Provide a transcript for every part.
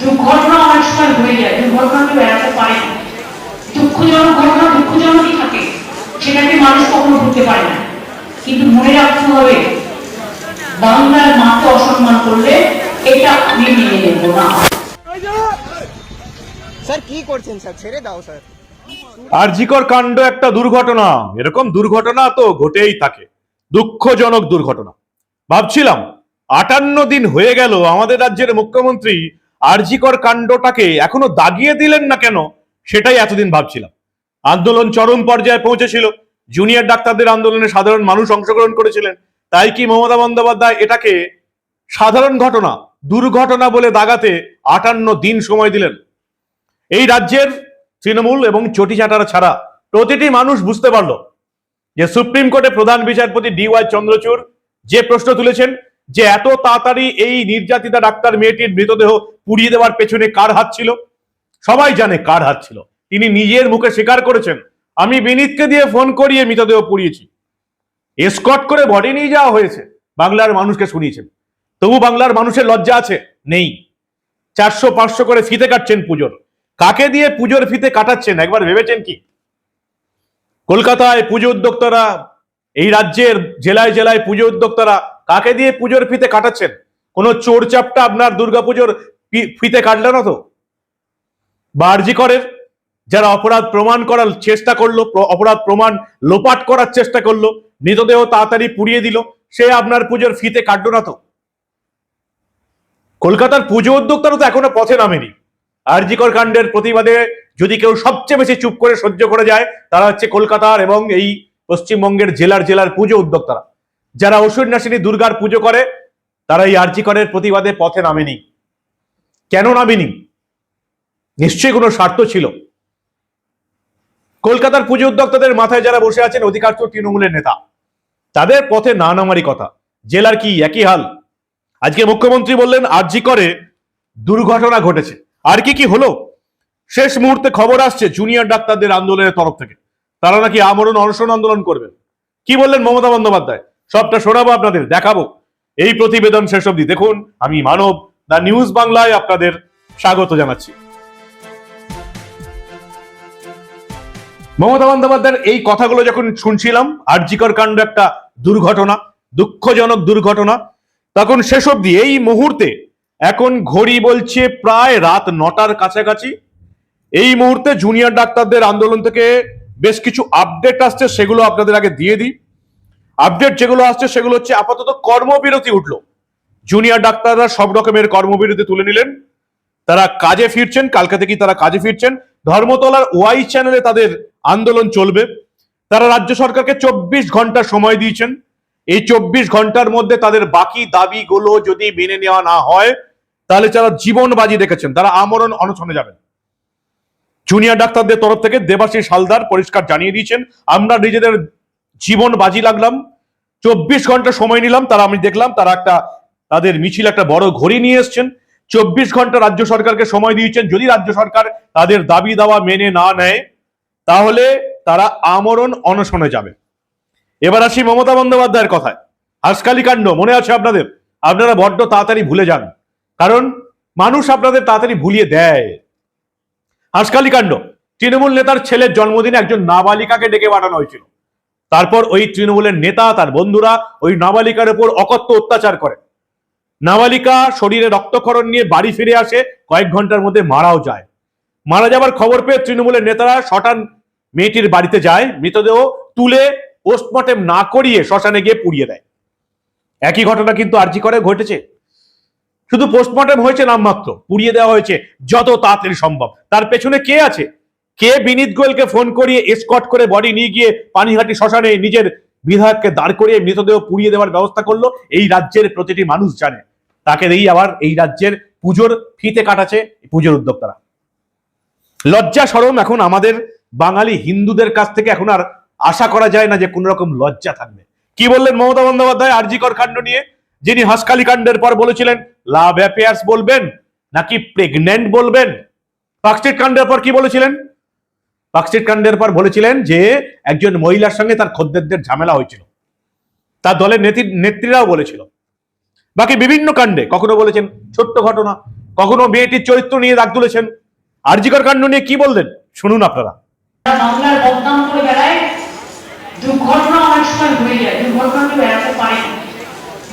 দুর্ঘটনা অনেক সময় হয়ে যায় দুর্ঘটনা কেউ এড়াতে পারে না। দুঃখজনক ঘটনা দুঃখজনকই থাকে সেটাকে মানুষ কখনো ভুলতে পারে না। কিন্তু মনে রাখতে হবে বাংলার মাকে অসম্মান করলে এটা আমি মেনে নেব না। স্যার কি করছেন স্যার? ছেড়ে দাও স্যার। আরজিকর কাণ্ড একটা দুর্ঘটনা। এরকম দুর্ঘটনা তো ঘটেই থাকে। দুঃখজনক দুর্ঘটনা। ভাবছিলাম আটান্ন দিন হয়ে গেল আমাদের রাজ্যের মুখ্যমন্ত্রী আরজিকর কাণ্ডটাকে এখনও দাগিয়ে দিলেন না কেন সেটাই এতদিন ভাবছিলাম। আন্দোলন চরম পর্যায়ে পৌঁছেছিল। জুনিয়র ডাক্তারদের আন্দোলনে সাধারণ মানুষ অংশগ্রহণ করেছিলেন। তাই কি মমতা বন্দ্যোপাধ্যায় এটাকে সাধারণ ঘটনা, দুর্ঘটনা বলে দাগাতে আটান্ন দিন সময় দিলেন? এই রাজ্যের তৃণমূল এবং চটিচাটারা ছাড়া প্রতিটি মানুষ বুঝতে পারল যে সুপ্রিম কোর্টে প্রধান বিচারপতি ডি ওয়াই চন্দ্রচূড় যে প্রশ্ন তুলেছেন যে এত তাড়াতাড়ি এই নির্যাতিতা ডাক্তার মেয়েটির মৃতদেহ পুড়িয়ে দেওয়ার পেছনে কার হাত ছিল? সবাই জানে কার হাত ছিল। তিনি নিজের মুখে স্বীকার করেছেন, আমি বিনীতকে দিয়ে ফোন করিয়ে মৃতদেহ পুড়িয়েছি। এসকট করে বডি নিয়ে যাওয়া হয়েছে। বাংলার মানুষকে শুনিয়েছেন। তবু বাংলার মানুষের লজ্জা আছে? নেই। চারশো পাঁচশো করে ফিতে কাটছেন পুজোর। কাকে দিয়ে পুজোর ফিতে কাটাচ্ছেন? একবার ভেবেছেন কি? কলকাতায় পুজো উদ্যোক্তারা, এই রাজ্যের জেলায় জেলায় পুজো উদ্যোক্তারা কাকে দিয়ে পুজোর ফিতে কাটাচ্ছেন? কোনো চোর চাপটা আপনার দুর্গাপুজোর ফিতে কাটলো না তো? বার্জি করের যারা অপরাধ প্রমাণ করার চেষ্টা করল অপরাধ প্রমাণ লোপাট করার চেষ্টা করল, মৃতদেহ তাড়াতাড়ি পুড়িয়ে দিল, সে আপনার পুজোর ফিতে কাটলো না তো? কলকাতার পুজো উদ্যোক্তারা তো এখনও পথে নামেনি। আরজিকর কাণ্ডের প্রতিবাদে যদি কেউ সবচেয়ে বেশি চুপ করে সহ্য করে যায়, তারা হচ্ছে কলকাতার এবং এই পশ্চিমবঙ্গের জেলার জেলার পুজো উদ্যোক্তারা। যারা অসুর নাসিনী দুর্গার পুজো করে, তারা এই আরজিকরের প্রতিবাদে পথে নামেনি। কেন নামেনি? নিশ্চয়ই কোনো স্বার্থ ছিল। কলকাতার পুজো উদ্যোক্তাদের মাথায় যারা বসে আছেন অধিকাংশ তৃণমূলের নেতা। তাদের পথে না নামারই কথা। জেলার কি একই হাল? আজকে মুখ্যমন্ত্রী বললেন, আরজি করে দুর্ঘটনা ঘটেছে। আর কি কি হলো? শেষ মুহূর্তে খবর আসছে জুনিয়র ডাক্তারদের আন্দোলনের তরফ থেকে। তারা নাকি আমরণ, অনশন আন্দোলন করবেন। কি বললেন মমতা বন্দ্যোপাধ্যায়? সবটা শোনাবো আপনাদের, দেখাবো। এই প্রতিবেদন শেষ অবধি দেখুন। আমি মানব, দা নিউজ বাংলায় আপনাদের স্বাগত জানাচ্ছি। মমতা বন্দ্যোপাধ্যায়ের এই কথাগুলো যখন শুনছিলাম, আরজিকর কাণ্ড একটা দুর্ঘটনা, দুঃখজনক দুর্ঘটনা, তখন শেষ অবধি এই মুহূর্তে এখন ঘড়ি বলছে প্রায় রাত নটার কাছাকাছি। এই মুহূর্তে জুনিয়র ডাক্তারদের আন্দোলন থেকে বেশ কিছু আপডেট আসছে, সেগুলো আপনাদের আগে দিয়ে দিই। আপডেট যেগুলো আসছে সেগুলো হচ্ছে আপাতত কর্মবিরতি উঠল। জুনিয়র ডাক্তাররা সব রকমের কর্মবিরতি তুলে নিলেন। তারা কাজে ফিরছেন, কালকে থেকেই তারা কাজে ফিরছেন। ধর্মতলার ওয়াই চ্যানেলে তাদের আন্দোলন চলবে। তারা রাজ্য সরকারকে চব্বিশ ঘণ্টা সময় দিয়েছেন। এই চব্বিশ ঘণ্টার মধ্যে তাদের বাকি দাবিগুলো যদি মেনে নেওয়া না হয়, তাহলে যারা জীবন বাজি রেখেছেন তারা আমরণ অনশনে যাবেন। জুনিয়র ডাক্তারদের তরফ থেকে দেবাশিস হালদার পরিষ্কার জানিয়ে দিয়েছেন, আমরা নিজেদের জীবন বাজি লাগলাম। চব্বিশ ঘণ্টা সময় নিলাম, তারা আমি দেখলাম, তারা একটা, তাদের মিছিল একটা বড় ঘড়ি নিয়ে এসছেন। চব্বিশ ঘণ্টা রাজ্য সরকারকে সময় দিয়েছেন, যদি রাজ্য সরকার তাদের দাবি দাওয়া মেনে না নেয়, তাহলে তারা আমরণ অনশনে যাবে। এবার আসি মমতা বন্দ্যোপাধ্যায়ের কথায়। হাসকালি কাণ্ড, মনে আছে আপনাদের? আপনারা বড্ড তাড়াতাড়ি ভুলে যান। কারণ মানুষ আপনাদের তাড়াতাড়ি ভুলিয়ে দেয়। হাসকালি কাণ্ড, তৃণমূল নেতার ছেলের জন্মদিনে একজন নাবালিকাকে ডেকে পাঠানো হয়েছিল। তারপর ওই তৃণমূলের নেতা, তার বন্ধুরা ওই নাবালিকার উপর অকথ্য অত্যাচার করে। নাবালিকা শরীরে রক্তক্ষরণ নিয়ে বাড়ি ফিরে আসে, কয়েক ঘণ্টার মধ্যে মারাও যায়। মারা যাবার খবর পেয়ে তৃণমূলের নেতারা শটান মেয়েটির বাড়িতে যায়, মৃতদেহ তুলে পোস্টমর্টেম না করিয়ে শ্মশানে গিয়ে পুড়িয়ে দেয়। একই ঘটনা কিন্তু আরজি করে ঘটেছে। শুধু পোস্টমর্টেম হয়েছে নামমাত্র, পুড়িয়ে দেওয়া হয়েছে, যত তাড়াতাড়ি সম্ভব। তার পেছনে কে আছে? কে বিনীত গোয়েলকে ফোন করিয়ে এসকট করে বডি নিয়ে গিয়ে পানিহাটি শ্মশানে নিজের বিধায়ককে দাঁড় করিয়ে মৃতদেহ পুড়িয়ে দেওয়ার ব্যবস্থা করল? এই রাজ্যের প্রতিটি মানুষ জানে। তাকে দিয়েই আবার এই রাজ্যের পুজোর ফিতে কাটাচ্ছে পুজোর উদ্যোক্তারা। লজ্জা সরম এখন আমাদের বাঙালি হিন্দুদের কাছ থেকে এখন আর আশা করা যায় না যে কোন রকম লজ্জা থাকবে। কি বললেন মমতা বন্দ্যোপাধ্যায় আরজিকর কাণ্ড নিয়ে? যিনি হাসকালি কাণ্ডের পর বলেছিলেন, লাভ অ্যাফেয়ার্স বলবেন নাকি প্রেগনেন্ট বলবেন? পাকস্ট্রিট কাণ্ডের পর কি বলেছিলেন? পাকস্ট্রিট কাণ্ডের পর বলেছিলেন যে একজন মহিলার সঙ্গে তার খদ্দেরদের ঝামেলা হয়েছিল। তার দলের নেত্রী নেত্রীরাও বলেছিল। বাকি বিভিন্ন কাণ্ডে কখনো বলেছেন ছোট্ট ঘটনা, কখনো মেয়েটির চরিত্র নিয়ে দাগ তুলেছেন। আরজিকর কাণ্ড নিয়ে কি বললেন? শুনুন আপনারা।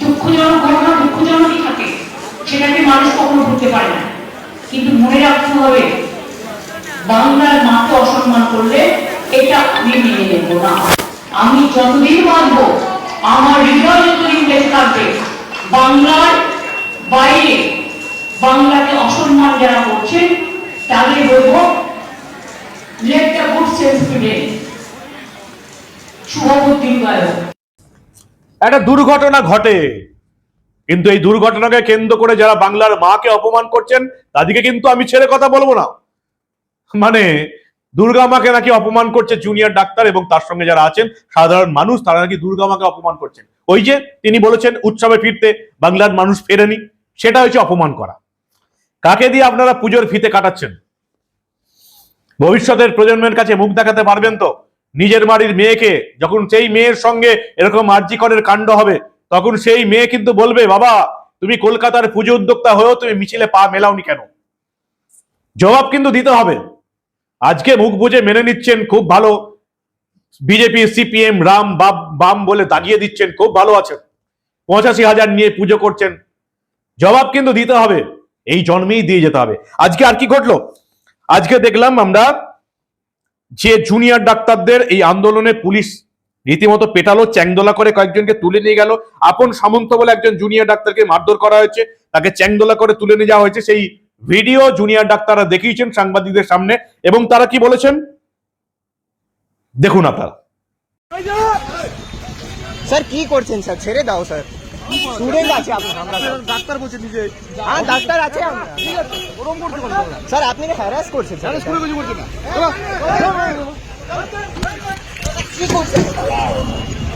দুঃখজনক ঘটনা থাকে, সেটাকে মানুষ কখনো ভুলতে পারে না। কিন্তু মনে রাখতে হবে বাংলার মাকে অসম্মান করলে এটা আমি মেনে নেব না। আমি যতদিন বাঁচব আমার হৃদয় যতদিন বেঁচে থাকবে, বাংলার বাইরে বাংলাকে অসম্মান যারা করছেন তাদের বলব sense শুভবুদ্ধির গায়ক একটা দুর্ঘটনা ঘটে। কিন্তু এই দুর্ঘটনাকে কেন্দ্র করে যারা বাংলার মাকে অপমান করছেন, তাদেরকে কিন্তু আমি ছেড়ে কথা বলব না। মানে দুর্গা মাকে নাকি অপমান করছে জুনিয়র ডাক্তার এবং তার সঙ্গে যারা আছেন, সাধারণ মানুষ, তারা নাকি দুর্গা মাকে অপমান করছেন। ওই যে তিনি বলেছেন, উৎসবে ফিরতে বাংলার মানুষ ফেরেনি, সেটা হচ্ছে অপমান করা। কাকে দিয়ে আপনারা পুজোর ফিতে কাটাচ্ছেন? ভবিষ্যতের প্রজন্মের কাছে মুখ দেখাতে পারবেন তো? নিজের বাড়ির মেয়েকে, যখন সেই মেয়ের সঙ্গে এরকম আর্জিকরের কাণ্ড হবে, তখন সেই মেয়ে কিন্তু বলবে, বাবা, তুমি কলকাতার পুজো উদ্যোক্তা হয়েও তুমি মিছিলে পা মেলাওনি কেন? জবাব কিন্তু দিতে হবে। আজকে মুখ বুঝে মেনে নিচ্ছেন খুব ভালো বিজেপি, সিপিএম, রাম, বাম বাম বলে দাগিয়ে দিচ্ছেন, খুব ভালো আছেন। পঁচাশি হাজার নিয়ে পুজো করছেন। জবাব কিন্তু দিতে হবে। এই জন্মেই দিয়ে যেতে হবে। আজকে আর কি ঘটলো? আজকে দেখলাম আমরা যে জুনিয়র ডাক্তারদের এই আন্দোলনে পুলিশ রীতিমতো পেটালো, চ্যাংদোলা করে কয়েকজনকে তুলে নিয়ে গেল। আপন সামন্ত বলে একজন জুনিয়র ডাক্তারকে মারধর করা হয়েছে। তাকে চ্যাংদোলা করে তুলে নিয়ে যাওয়া হয়েছে। সেই ভিডিও জুনিয়র ডাক্তাররা দেখিয়েছেন সাংবাদিকদের সামনে এবং তারা কি বলেছেন? দেখুন আপনারা। স্যার কি করছেন স্যার? ছেড়ে দাও স্যার। স্টুডেন্ট আছে আমরা। ডাক্তার বলছে নিজে। হ্যাঁ ডাক্তার আছে আমরা। ওরম করতে স্যার আপনি হ্যারাস করছেন স্যার। স্কুলে কিছু করছে না? কি করছেন?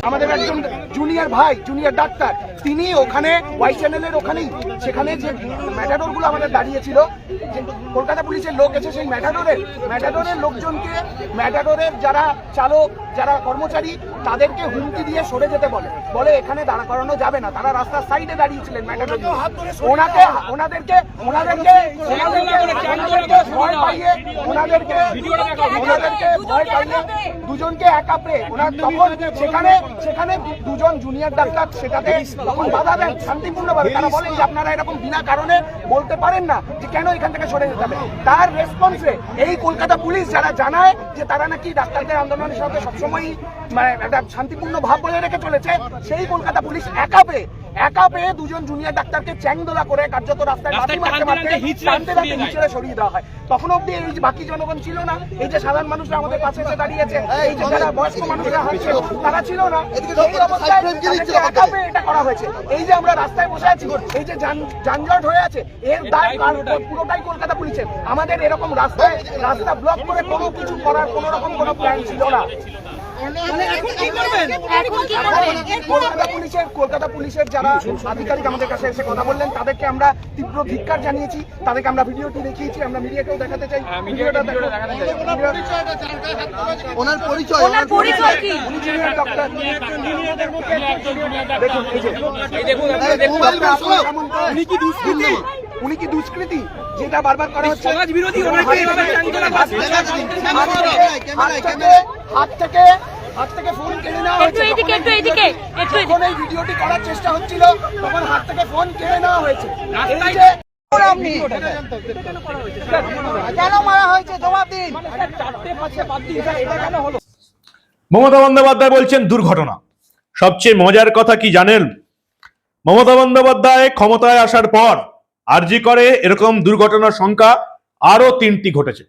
আমাদের একজন জুনিয়র ভাই জুনিয়র ডাক্তার তিনি ওখানে ওয়াই চ্যানেলের ওখানেই সেখানে যে ম্যাটাডোরগুলো আমাদের দাঁড়িয়েছিল যে কলকাতা পুলিশের লোক এসে সেই ম্যাটাডোরের ম্যাটাডোরের লোকজনকে ম্যাটাডোরের যারা চালক যারা কর্মচারী তাদেরকে হুমকি দিয়ে সরে যেতে বলে। বলে এখানে দাঁড়া করানো যাবে না তারা রাস্তার সাইডে দাঁড়িয়েছিলেন ম্যাটাডোর ওনাকে ওনাদেরকে ওনাদেরকে ওনাদেরকে ওনাদেরকে ভয় পাইয়ে ওনাদেরকে ওনাদেরকে ভয় পাইয়ে দুজনকে একা পেয়ে ওনার তখন সেখানে সেখানে দুজন জুনিয়র ডাক্তার সেটাতে তখন বাধা দেন শান্তিপূর্ণভাবে। তারা বলেন যে আপনারা এরকম বিনা কারণে বলতে পারেন না যে কেন এখান থেকে সরে যেতে হবে। তার রেসপন্সে এই কলকাতা পুলিশ যারা জানায় যে তারা নাকি ডাক্তারদের আন্দোলনের সাথে সবসময়ই মানে একটা শান্তিপূর্ণ ভাব বজায় রেখে চলেছে সেই কলকাতা পুলিশ একা পেয়ে একা পেয়ে দুজন জুনিয়র ডাক্তারকে চ্যাংদোলা করে কার্যত রাস্তায় লাথি মারতে মারতে টানতে টানতে নিচে সরিয়ে দেওয়া হয়। তখন অব্দি এই যে বাকি জনগণ ছিল না এই যে সাধারণ মানুষরা আমাদের পাশে এসে দাঁড়িয়েছে এই যে যারা বয়স্ক মানুষরা হাঁটছে তারা ছিল না। এই অবস্থায় একা পেয়ে এটা করা হয়েছে। এই যে আমরা রাস্তায় বসে আছি এই যে যান- যানজট হয়ে আছে এর দায় কার- পুরোটাই। কলকাতা পুলিশের। আমাদের এরকম রাস্তায় রাস্তা ব্লক করে কোনো কিছু করার কোনো রকম কোনো প্ল্যান ছিল না। পুলিশের কলকাতা পুলিশের যারা আধিকারিক আমাদের কাছে এসে কথা বললেন তাদেরকে আমরা তীব্র ধিক্কার জানিয়েছি তাদেরকে আমরা ভিডিওটি দেখিয়েছি আমরা মিডিয়াকেও দেখাতে চাই। ভিডিওটা ওনার পরিচয় ওনার পরিচয়। কি? উনি দেখুন। উনি কি দুষ্কৃতি? যেটা বারবার করা হচ্ছে? সমাজ বিরোধী হাত থেকে হাত থেকে ফোন কেড়ে নেওয়া একটু হয়েছে। এদিকে, একটু এদিকে, একটু এদিকে। যখন এই ভিডিওটি করার চেষ্টা হচ্ছিল তখন হাত থেকে ফোন কেড়ে নেওয়া হয়েছে। এই যে কেন মারা হয়েছে? জবাব দিন। চারটে পাঁচটা বাদ দিন এটা কেন হলো? মমতা বন্দ্যোপাধ্যায় বলছেন দুর্ঘটনা। সবচেয়ে মজার কথা কি জানেন? মমতা বন্দ্যোপাধ্যায় ক্ষমতায় আসার পর আরজি করে, এরকম দুর্ঘটনার সংখ্যা আরও তিনটি ঘটেছে।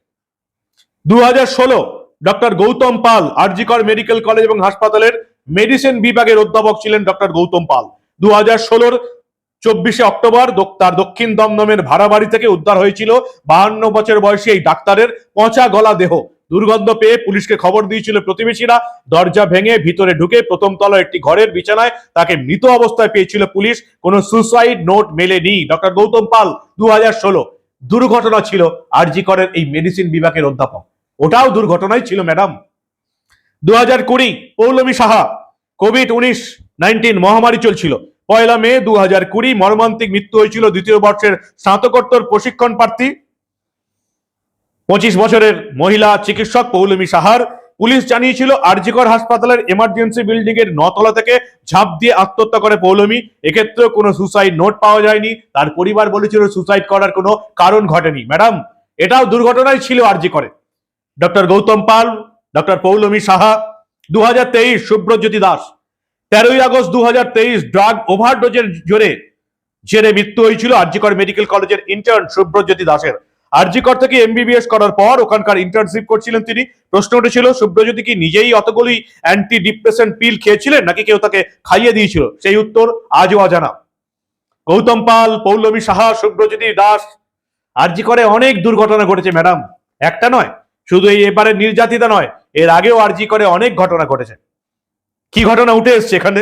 দু হাজার ষোলো, doctor Gautam Pal RG Kar medical college এবং হাসপাতালের মেডিসিন বিভাগের অধ্যাপক ছিলেন ডক্টর গৌতম পাল। দু হাজার ষোলোর চব্বিশে অক্টোবর তার দক্ষিণ দমদমের ভাড়া বাড়ি থেকে উদ্ধার হয়েছিল বাহান্ন বছর বয়সী এই ডাক্তারের পচা গলা দেহ। দুর্গন্ধ পেয়ে পুলিশকে খবর দিয়েছিল প্রতিবেশীরা। দরজা ভেঙে ভিতরে ঢুকে প্রথম তলায় একটি ঘরের বিছানায় তাকে মৃত অবস্থায় পেয়েছিল পুলিশ। কোনো সুসাইড নোট মেলেনি। ডক্টর গৌতম পাল দু হাজার ষোলো। দুর্ঘটনা ছিল আরজি করের এই মেডিসিন বিভাগের অধ্যাপক। ওটাও দুর্ঘটনাই ছিল ম্যাডাম দু হাজার কুড়ি, পৌলমী সাহা, কোভিড উনিশ, নাইনটিন মহামারী চলছিল। পয়লা মে দু হাজার কুড়ি মর্মান্তিক মৃত্যু হয়েছিল। দ্বিতীয় বর্ষের স্নাতকোত্তর প্রশিক্ষণ প্রার্থী পঁচিশ বছরের মহিলা চিকিৎসক পৌলমী সাহার পুলিশ জানিয়েছিল, আরজিকর হাসপাতালের এমার্জেন্সি বিল্ডিং এর নতলা থেকে ঝাঁপ দিয়ে আত্মহত্যা করে পৌলমী। এক্ষেত্রে কোনো সুসাইড নোট পাওয়া যায়নি। তার পরিবার বলেছিল সুসাইড করার কোনো কারণ ঘটেনি। ম্যাডাম, এটাও দুর্ঘটনাই ছিল আরজি করে ডক্টর গৌতম পাল, ডক্টর পৌলমী সাহা দু সুব্রজ্যোতি দাস, তেরোই আগস্ট দু হাজার তেইশ ড্রাগ ওভারডোজের জোরে, জেরে মৃত্যু হয়েছিল আরজিকর মেডিকেল কলেজের ইন্টার্ন সুব্রজ্যোতি দাসের। আরজিকর থেকে এমবিবিএস করার পর ওখানকার ইন্টার্নশিপ করছিলেন তিনি। প্রশ্ন উঠেছিল, সুব্রজ্যোতি কি নিজেই অতগুলি অ্যান্টি ডিপ্রেশন পিল খেয়েছিলেন নাকি কেউ তাকে খাইয়ে দিয়েছিল? সেই উত্তর আজও অজানা। গৌতম পাল, পৌলমী সাহা, সুব্রজ্যোতি দাস আরজি করে অনেক দুর্ঘটনা ঘটেছে, ম্যাডাম। একটা নয়, শুধু এই এবারে নির্যাতিতা নয়, এর আগেও আরজি করে অনেক ঘটনা ঘটেছে। কি ঘটনা উঠে এসছে এখানে?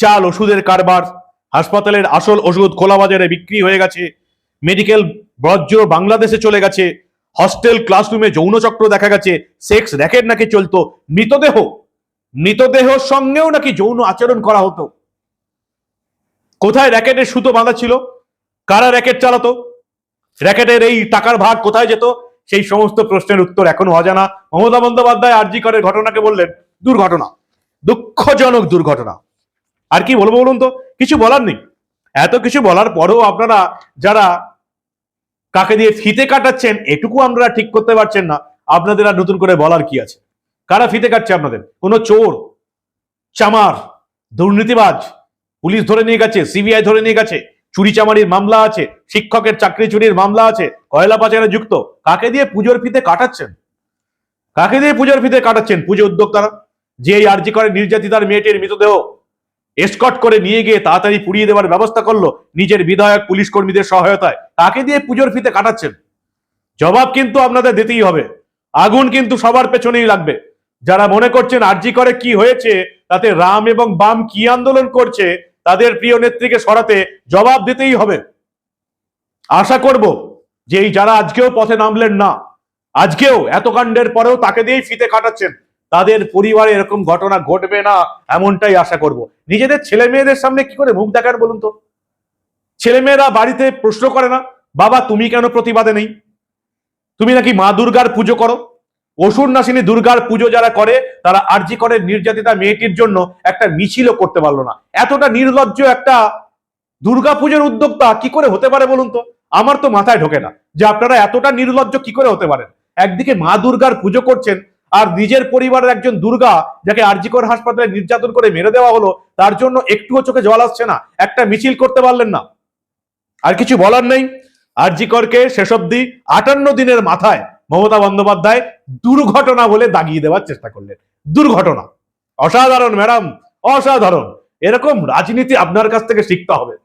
জাল, ওষুধের কারবার, হাসপাতালের আসল ওষুধ খোলা বাজারে বিক্রি হয়ে গেছে। মেডিকেল বর্জ্য বাংলাদেশে চলে গেছে। হস্টেল ক্লাসরুমে যৌনচক্র দেখা গেছে। সেক্স র্যাকেট নাকি চলতো। মৃতদেহ মৃতদেহর সঙ্গেও নাকি যৌন আচরণ করা হতো। কোথায় র্যাকেটের সুতো বাঁধা ছিল? কারা র্যাকেট চালাতো? র্যাকেটের এই টাকার ভাগ কোথায় যেত? সেই সমস্ত প্রশ্নের উত্তর এখনও অজানা। মমতা বন্দ্যোপাধ্যায় আরজি করের ঘটনাকে বললেন, দুর্ঘটনা। দুঃখজনক দুর্ঘটনা। আর কি বলব বলুন তো? কিছু বলার নেই। এত কিছু বলার পরেও আপনারা যারা কাকে দিয়ে ফিতে কাটাচ্ছেন, এটুকু আমরা ঠিক করতে পারছেন না। আপনাদের আর নতুন করে বলার কি আছে? কারা ফিতে কাটছে আপনাদের? কোনো চোর, চামার, দুর্নীতিবাজ, পুলিশ ধরে নিয়ে গেছে, সিবিআই ধরে নিয়ে গেছে, চুরি চামারির মামলা আছে, শিক্ষকের চাকরি চুরির মামলা আছে, কয়লা পাচারে যুক্ত, কাকে দিয়ে পুজোর ফিতে কাটাচ্ছেন? কাকে দিয়ে পুজোর ফিতে কাটাচ্ছেন পুজো উদ্যোক্তারা? যে এই আর্জি করে নির্যাতিতার মেয়েটির মৃতদেহ এসকট করে নিয়ে গিয়ে তাড়াতাড়ি পুড়িয়ে দেওয়ার ব্যবস্থা করল নিজের বিধায়ক পুলিশ কর্মীদের সহায়তায়। তাকে দিয়ে পুজোর ফিতে কাটাচ্ছেন। জবাব কিন্তু আপনাদের দিতেই হবে। আগুন কিন্তু সবার পেছনেই লাগবে। যারা মনে করছেন আরজি করে কি হয়েছে, তাতে রাম এবং বাম কি আন্দোলন করছে, তাদের প্রিয় নেত্রীকে সরাতে জবাব দিতেই হবে। আশা করব যে এই যারা আজকেও পথে নামলেন না, আজকেও এত কাণ্ডের পরেও তাকে দিয়েই ফিতে কাটাচ্ছেন। তাদের পরিবারে এরকম ঘটনা ঘটবে না এমনটাই আশা করব। নিজেদের ছেলে মেয়েদের সামনে কি করে মুখ দেখান বলুন তো? ছেলে মেয়েরা বাড়িতে প্রশ্ন করে না, বাবা, তুমি কেন প্রতিবাদে নেই? তুমি নাকি মা দুর্গার পুজো করো? অসুর নাসিনী দুর্গার পুজো যারা করে, তারা আরজি করে নির্যাতিতা মেয়েটির জন্য একটা মিছিলও করতে পারল না। এতটা নির্লজ্জ একটা দুর্গা পুজোর উদ্যোক্তা কি করে হতে পারে বলুন তো? আমার তো মাথায় ঢোকে না যে আপনারা এতটা নির্লজ্জ কি করে হতে পারেন? একদিকে মা দুর্গার পুজো করছেন আর নিজের পরিবারের একজন দুর্গা যাকে আরজিকর হাসপাতালে নির্যাতন করে মেরে দেওয়া হলো, তার জন্য একটুও চোখে জল আসছে না। একটা মিছিল করতে পারলেন না। আর কিছু বলার নেই। আরজিকরকে শেষ অব্দি আটান্ন দিনের মাথায় মমতা বন্দ্যোপাধ্যায় দুর্ঘটনা বলে দাগিয়ে দেওয়ার চেষ্টা করলেন। দুর্ঘটনা। অসাধারণ, ম্যাডাম। অসাধারণ। এরকম রাজনীতি আপনার কাছ থেকে শিখতে হবে।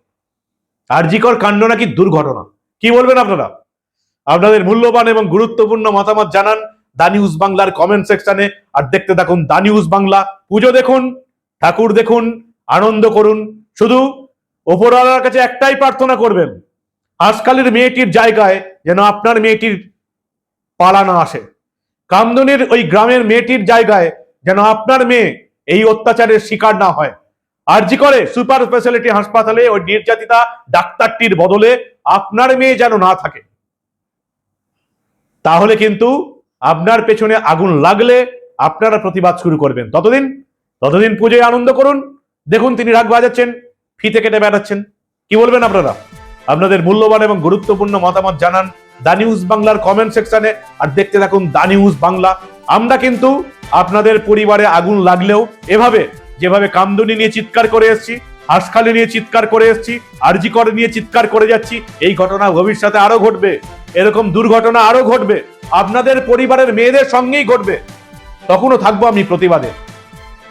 আরজিকর কাণ্ড নাকি দুর্ঘটনা। কি বলবেন আপনারা? আপনাদের মূল্যবান এবং গুরুত্বপূর্ণ মতামত জানান দা নিউজ বাংলার কমেন্ট সেকশনে আর দেখতে থাকুন দা নিউজ বাংলা। পুজো দেখুন, ঠাকুর দেখুন, আনন্দ করুন। শুধু ওপরওয়ালার কাছে একটাই প্রার্থনা করবেন, আজকালের মেয়েটির জায়গায় যেন আপনার মেয়েটির পালা না আসে। কামদুনির ওই গ্রামের মেয়েটির জায়গায় যেন আপনার মেয়ে এই অত্যাচারের শিকার না হয়। আরজি করে সুপার স্পেশালিটি হাসপাতালে ওই নির্যাতিতা ডাক্তারটির বদলে আপনার মেয়ে যেন না থাকে। তাহলে কিন্তু আপনার পেছনে আগুন লাগলে আপনারা প্রতিবাদ শুরু করবেন। ততদিন ততদিন পুজোয় আনন্দ করুন। দেখুন তিনি রাগ বাজাচ্ছেন, ফিতে কেটে বেড়াচ্ছেন। কি বলবেন আপনারা? আপনাদের মূল্যবান এবং গুরুত্বপূর্ণ মতামত জানান দা নিউজ বাংলার কমেন্ট সেকশনে আর দেখতে থাকুন দা নিউজ বাংলা। আমরা কিন্তু আপনাদের পরিবারে আগুন লাগলেও এভাবে, যেভাবে কামদুনি নিয়ে চিৎকার করে এসেছি, হাঁসখালি নিয়ে চিৎকার করে এসেছি আরজি করে নিয়ে চিৎকার করে যাচ্ছি, এই ঘটনা ভবিষ্যতে আরও ঘটবে। এরকম দুর্ঘটনা আরও ঘটবে। আপনাদের পরিবারের মেয়েদের সঙ্গেই ঘটবে। তখনও থাকব আমি প্রতিবাদে।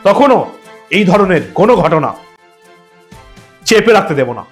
তখনও এই ধরনের কোনো ঘটনা চেপে রাখতে দেব না।